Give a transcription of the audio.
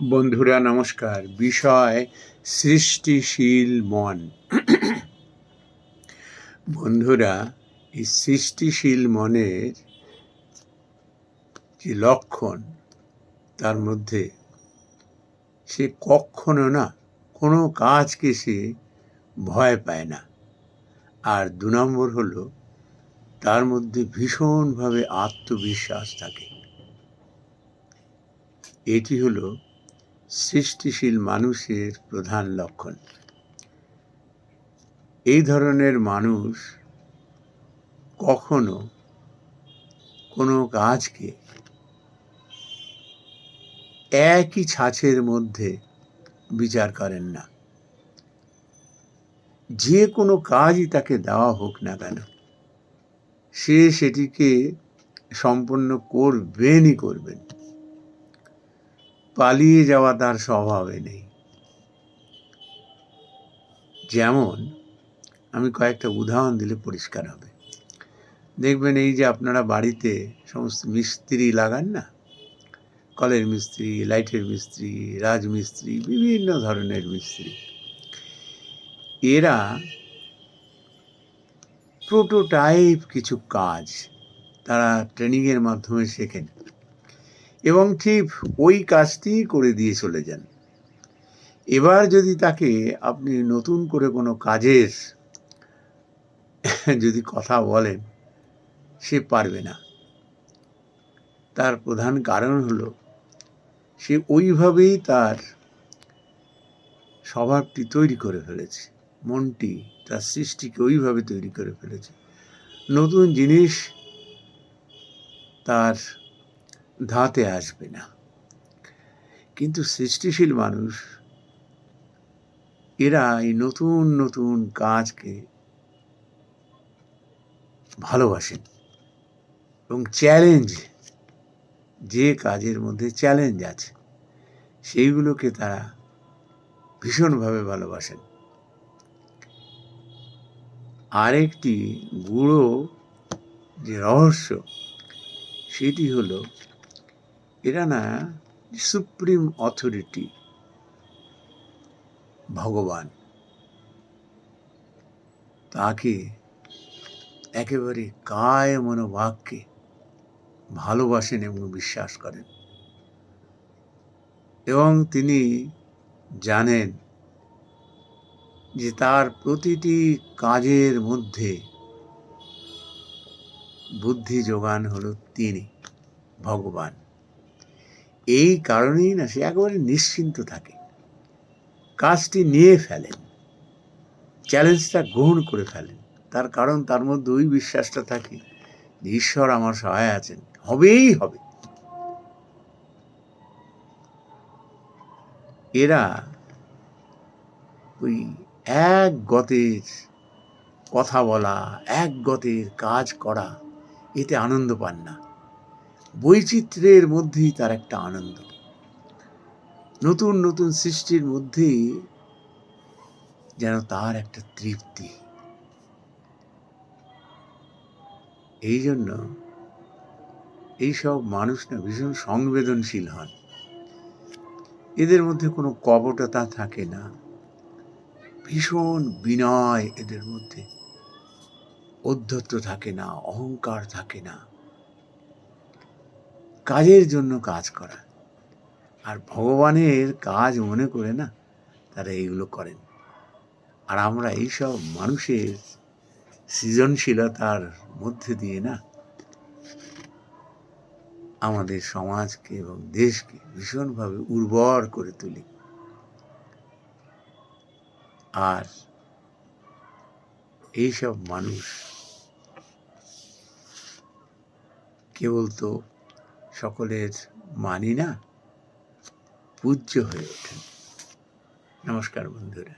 বন্ধুরা, নমস্কার। বিষয় সৃষ্টিশীল মন। বন্ধুরা, এই সৃষ্টিশীল মনের যে লক্ষণ, তার মধ্যে সে কখনো না কোনো কাজকে সে ভয় পায় না। আর দু নম্বর হলো, তার মধ্যে ভীষণভাবে আত্মবিশ্বাস থাকে। এটি হলো সৃষ্টিশীল মানুষের প্রধান লক্ষণ। এই ধরনের মানুষ কখনো কোনো কাজকে একই ছাঁচের মধ্যে বিচার করেন না। যে কোনো কাজই তাকে দেওয়া হোক না কেন, সে সেটিকে সম্পন্ন করবেনই করবেন। পালিয়ে যাওয়া তার স্বভাবে নেই। যেমন, আমি কয়েকটা উদাহরণ দিলে পরিষ্কার হবে। দেখবেন এই যে আপনারা বাড়িতে সমস্ত মিস্ত্রি লাগান না? কলের মিস্ত্রি, লাইটের মিস্ত্রি, রাজমিস্ত্রি, বিভিন্ন ধরনের মিস্ত্রি। এরা প্রোটোটাইপ কিছু কাজ তারা ট্রেনিংয়ের মাধ্যমে শেখেন। এবং ঠিক ওই কাজটি করে দিয়ে চলে যান। এবার যদি তাকে আপনি নতুন করে কোনো কাজের যদি কথা বলেন, সে পারবে না। তার প্রধান কারণ হলো, সে ওইভাবেই তার স্বভাবটি তৈরি করে ফেলেছে, মনটি তার সৃষ্টিকে ওইভাবে তৈরি করে ফেলেছে। নতুন জিনিস তার ধাতে আসবে না। কিন্তু সৃষ্টিশীল মানুষ, এরা এই নতুন নতুন কাজকে ভালোবাসেন এবং চ্যালেঞ্জ যে কাজের মধ্যে চ্যালেঞ্জ আছে, সেইগুলোকে তারা ভীষণভাবে ভালোবাসেন। আরেকটি গুঁড়ো যে রহস্য, সেটি হলো এরা না সুপ্রিম অথরিটি ভগবান। তাকে একেবারে কায় মনোভাগকে ভালোবাসেন এবং বিশ্বাস করেন। এবং তিনি জানেন যে তার প্রতিটি কাজের মধ্যে বুদ্ধি যোগান হলো তিনি, ভগবান। এই কারণেই না, সে একেবারে নিশ্চিন্ত থাকে। কাজটি নিয়ে ফেলেন, চ্যালেঞ্জটা গ্রহণ করে ফেলেন। তার কারণ, তার মধ্যে ওই বিশ্বাসটা থাকে ঈশ্বর আমার সহায় আছেন। হবেই হবে। এরা ওই এক গতের কথা বলা, এক গতের কাজ করা, এতে আনন্দ পান না। বৈচিত্র্যের মধ্যেই তার একটা আনন্দ। নতুন নতুন সৃষ্টির মধ্যেই যেন তার একটা তৃপ্তি। এই জন্য এইসব মানুষ না ভীষণ সংবেদনশীল হন। এদের মধ্যে কোনো কপটতা থাকে না। ভীষণ বিনয় এদের মধ্যে। অধ্যত্ত থাকে না, অহংকার থাকে না। কাজের জন্য কাজ করা। আর ভগবানের কাজ মনে করে না, তারা এইগুলো করেন। আর আমরা এইসব মানুষের সৃজনশীলতার মধ্যে দিয়ে না, আমাদের সমাজকে এবং দেশকে ভীষণভাবে উর্বর করে তুলি। আর এইসব মানুষ কেবল তো সকলের মানি না পূজ্য হয়ে ওঠেন নমস্কার বন্ধুরা।